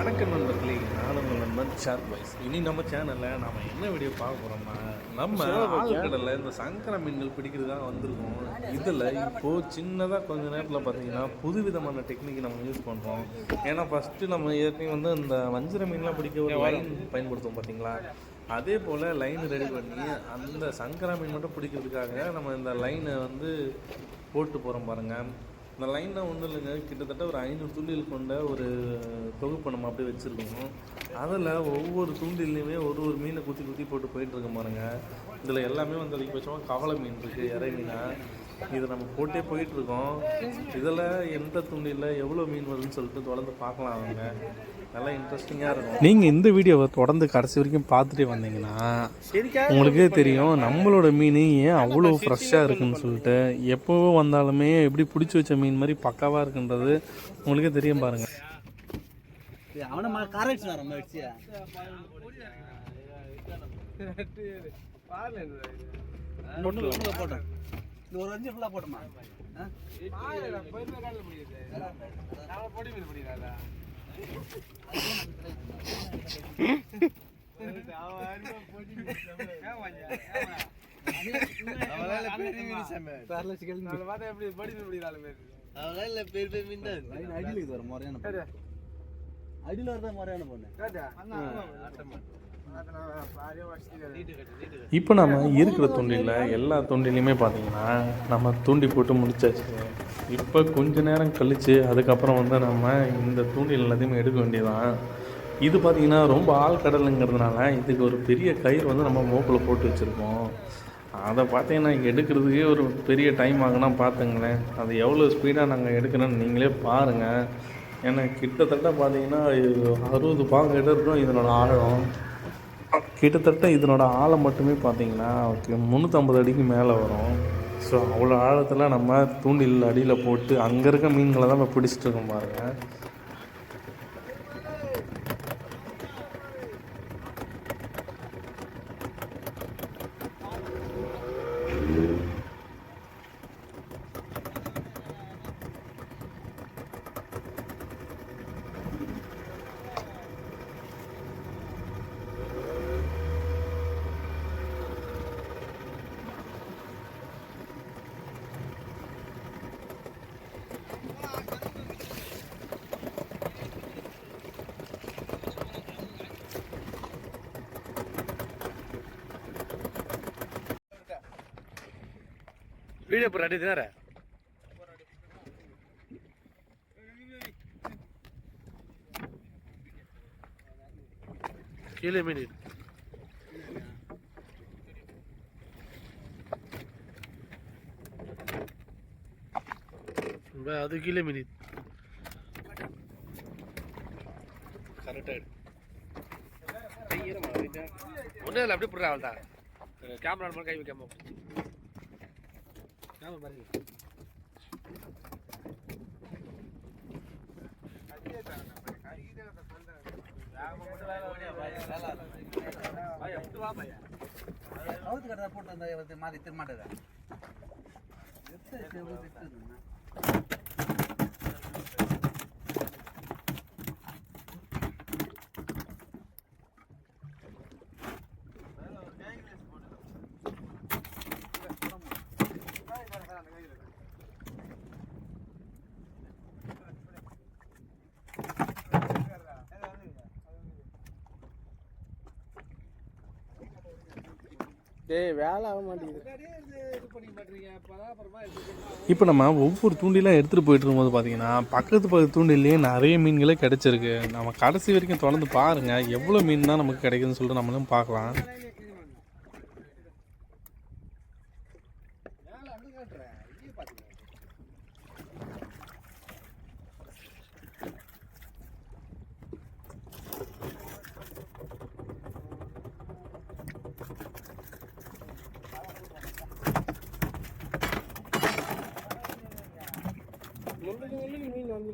வணக்கம் நண்பர்களே நான் உங்கள் நண்பன் ஷார்ப் வைஸ் இனி நம்ம சேனலில் நம்ம என்ன வீடியோ பார்க்க போகிறோம்னா நம்ம ஆழ்கடலில் இந்த சங்கர மீன்கள் பிடிக்கிறதுக்காக வந்திருக்கோம். இதில் இப்போது சின்னதாக கொஞ்ச நேரத்தில் பார்த்தீங்கன்னா புதுவிதமான டெக்னிக் நம்ம யூஸ் பண்ணுறோம் ஏன்னா ஃபஸ்ட்டு நம்ம ஏற்கனவே வந்து இந்த வஞ்சிர மீன்லாம் பிடிக்க ஒரு லைன் பயன்படுத்துவோம் பார்த்தீங்களா அதே போல் லைன் ரெடி பண்ணி அந்த சங்கரா மீன் மட்டும் பிடிக்கிறதுக்காக நம்ம இந்த லைனை வந்து போட்டு போகிறோம் பாருங்கள் இந்த லைன்லாம் ஒன்றும் இல்லைங்க. கிட்டத்தட்ட ஒரு ஐநூறு தூண்டில் கொண்ட ஒரு தொகுப்பை நம்ம அப்படியே வச்சுருக்கோம். அதில் ஒவ்வொரு தூண்டிலையுமே ஒரு ஒரு மீனை குத்தி குத்தி போட்டு போயிட்டுருக்க பாருங்க. இதில் எல்லாமே வந்து அதிகபட்சமாக கவலை மீன் இருக்குது இறை மீனா. இதை நம்ம போட்டே போயிட்டுருக்கோம் இதில் எந்த தூண்டிலில் எவ்வளோ மீன் வருதுன்னு சொல்லிட்டு தொடர்ந்து பார்க்கலாம் அவங்க நல்லா இன்ட்ரெஸ்டிங்காக இருக்கும். நீங்கள் இந்த வீடியோவை தொடர்ந்து கடைசி வரைக்கும் பார்த்துட்டே வந்தீங்கன்னா உங்களுக்கே தெரியும் நம்மளோட மீன் ஏன் அவ்வளோ ஃப்ரெஷ்ஷாக இருக்குன்னு சொல்லிட்டு எப்போவோ வந்தாலுமே எப்படி பிடிச்சி வச்ச மீன் மாதிரி பக்காவாக இருக்குன்றது உங்களுக்கே தெரியும் பாருங்க. அவனை மா கரெக்ட் வர மாதிரி போட்டோம் இந்த ஒரு அஞ்சு ஃபுல்லாக போட்டோமா வர முறையான பொண்ணு. அடியில் வரதான் முறையான பொண்ணு இப்போ நம்ம இருக்கிற தூண்டிலில் எல்லா தொண்டிலையுமே பார்த்தீங்கன்னா நம்ம தூண்டி போட்டு முடிச்சாச்சு. இப்போ கொஞ்ச நேரம் கழித்து அதுக்கப்புறம் வந்து நம்ம இந்த தூண்டில் எல்லாத்தையுமே எடுக்க வேண்டியதான் இது பார்த்தீங்கன்னா ரொம்ப ஆழ்கடலுங்கிறதுனால இதுக்கு ஒரு பெரிய கயிறு வந்து நம்ம மூக்கில் போட்டு வச்சுருக்கோம். அதை பார்த்தீங்கன்னா எடுக்கிறதுக்கே ஒரு பெரிய டைம் ஆகுனா பார்த்துங்களேன் அது எவ்வளோ ஸ்பீடாக நாங்கள் எடுக்கிறோன்னு நீங்களே பாருங்கள் ஏன்னா கிட்டத்தட்ட பார்த்தீங்கன்னா இது அறுபது பாங்கு இருக்கும் இதனோட ஆழம். கிட்டத்தட்ட இதனோட ஆழம் மட்டுமே பார்த்தீங்கன்னா முந்நூற்றம்பது அடிக்கு மேலே வரும். ஸோ அவ்வளோ ஆழத்தில் நம்ம தூண்டில் அடியில் போட்டு அங்கே இருக்க மீன்களை தான் நம்ம பிடிச்சிட்டு இருக்கோம் பாருங்கள் வீடியோ இப்போ ரெடி கீழே மீன் அது கீழே மீன் கரெக்டாக ஒன்றும் இல்லை அப்படியே போடுறா அவள் தான் கேமரா கை வைக்காம அவுத்து கடை போட்டு அந்த மாதிரி திரு டேய் வேலை ஆக மாட்டேங்குது. இப்போ நம்ம ஒவ்வொரு தூண்டிலாம் எடுத்துகிட்டு போயிட்டு இருக்கும்போது பார்த்தீங்கன்னா பக்கத்து பக்கத்து தூண்டிலேயே நிறைய மீன்களே கிடச்சிருக்கு. நம்ம கடைசி வரைக்கும் தொடர்ந்து பாருங்கள் எவ்வளோ மீன் தான் நமக்கு கிடைக்குதுன்னு சொல்லிட்டு நம்மளும் பார்க்கலாம்.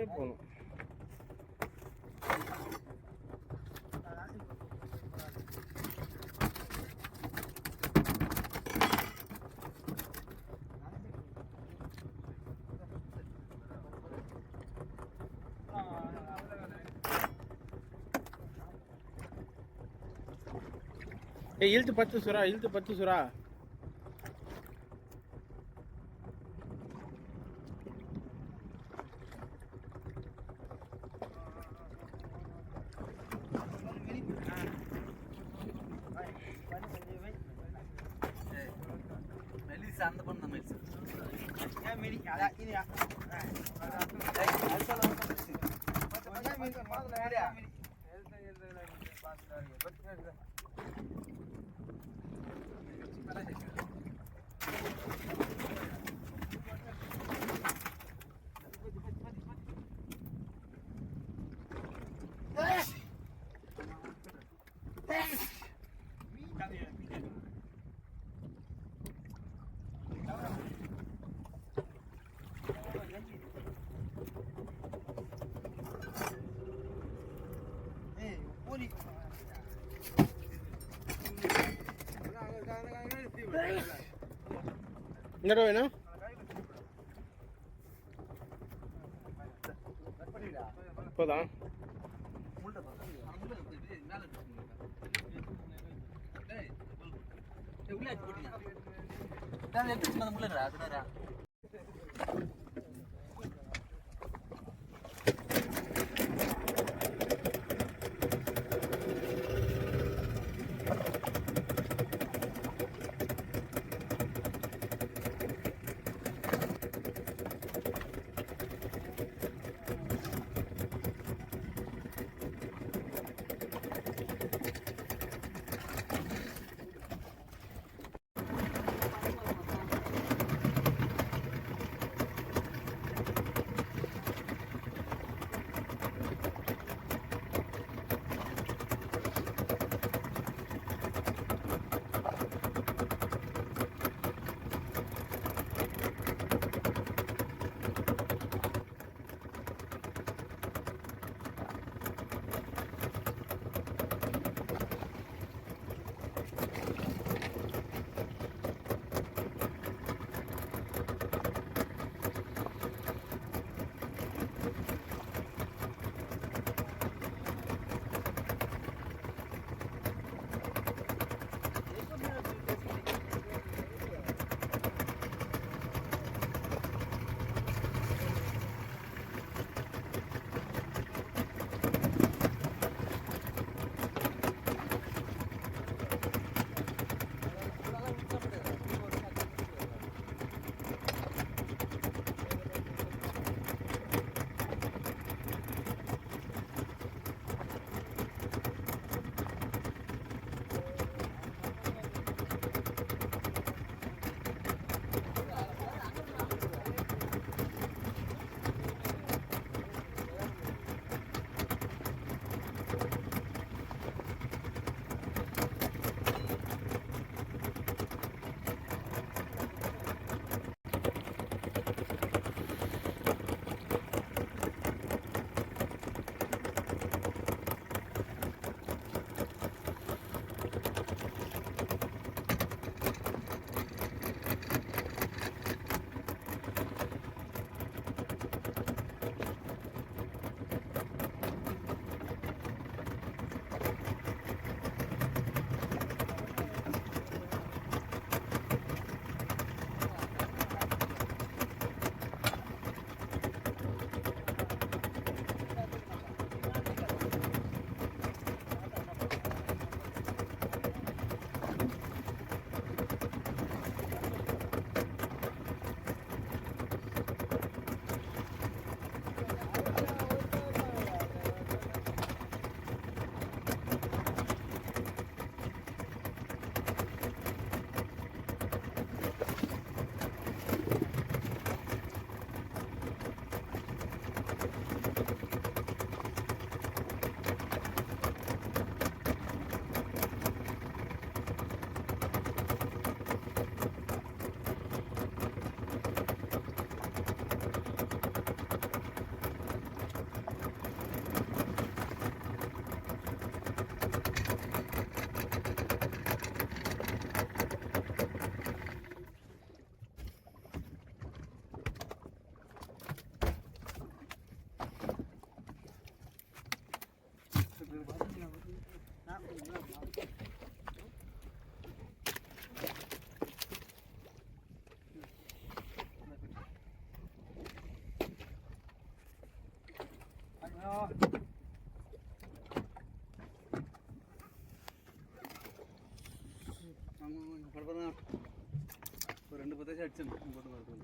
பார்த்துட்டே போகணும். இழுத்து பத்து சுறா இழுத்து பத்து சுறா Sorry, என்னடா வேணும் இப்போதான் முள்ள ஒரு பத்தாச்சும் அடிச்சு போட்டு வரது.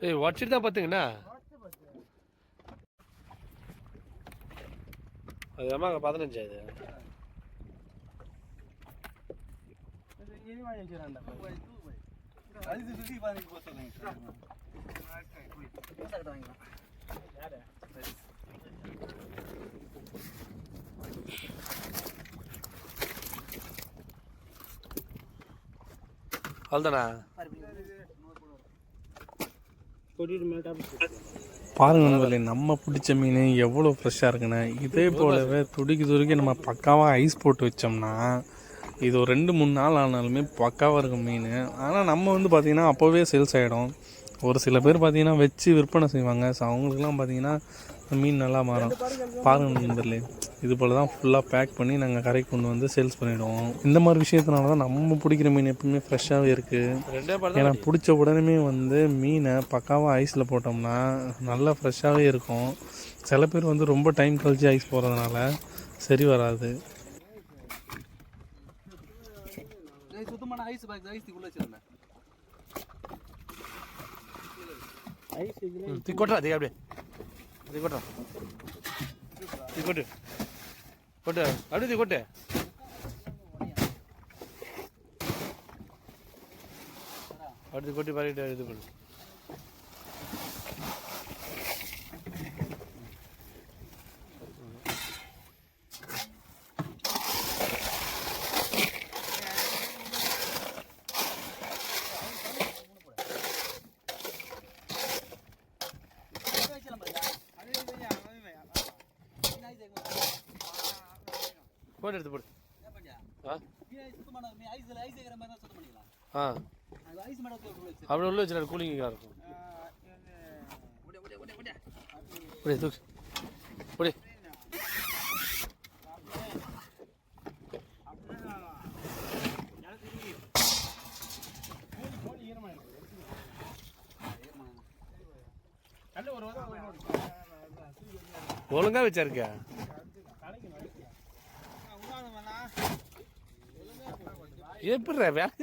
ஏய் உடச்சிட்டு தான் பார்த்துங்கண்ணா அது ஆமாங்க பதினஞ்சா இது? அது சுத்தி பாருங்க போத்துறேன் அவ்வளோதானா பாருங்க நண்பர்களே நம்ம பிடிச்ச மீன் எவ்வளோ ஃப்ரெஷ்ஷாக இருக்குன்னு. இதே போலவே துடிக்கி துடிக்கி நம்ம பக்காவாக ஐஸ் போட்டு வச்சோம்னா இது ஒரு ரெண்டு மூணு நாள் ஆனாலுமே பக்காவாக இருக்கும் மீன். ஆனால் நம்ம வந்து பார்த்திங்கன்னா அப்போவே சேல்ஸ் ஆகிடும் ஒரு சில பேர் பார்த்திங்கன்னா வச்சு விற்பனை செய்வாங்க. ஸோ அவங்களுக்குலாம் பார்த்திங்கன்னா மீன் நல்லா மாறும். பாருங்க நண்பர்களே இது போல் தான் ஃபுல்லாக பேக் பண்ணி நாங்கள் கரைக்கு கொண்டு வந்து சேல்ஸ் பண்ணிவிடுவோம் இந்த மாதிரி விஷயத்தினால தான் நம்ம பிடிக்கிற மீன் எப்பவுமே ஃப்ரெஷ்ஷாகவே இருக்குது ஏன்னா பிடிச்ச உடனே வந்து மீனை பக்காவாக ஐஸில் போட்டோம்னா நல்லா ஃப்ரெஷ்ஷாகவே இருக்கும். சில பேர் வந்து ரொம்ப டைம் கழிச்சு ஐஸ் போடுறதுனால சரி வராது. சுத்தமான ஐஸ் பாக்ஸ் ஐஸ் உள்ள வச்சிருந்தேன். ஐஸ் இதில் தூக்கி கொட்டுறா தூக்கி அப்படியே. தூக்கி கொட்டுறா. தூக்கி கொட்டு. கொட்டு அப்படியே தூக்கி கொட்டு. அடுத்து கொட்டி பரவிட்டு இது பண்ணு போட்டு எடுத்து போடு ஆ சுத்தமான ஐஸ் ஐஸ் இருக்கிற மாதிரி தான் சுத்தம் ஆ? ஐஸ் மேடம் உள்ள வச்சு அப்படி உள்ள வச்சுரு கூலிங்காக இருக்கும் அப்படியே தூக்கு. அப்படியே ஒழுங்கா வச்சிருக்க எப்படி வேலை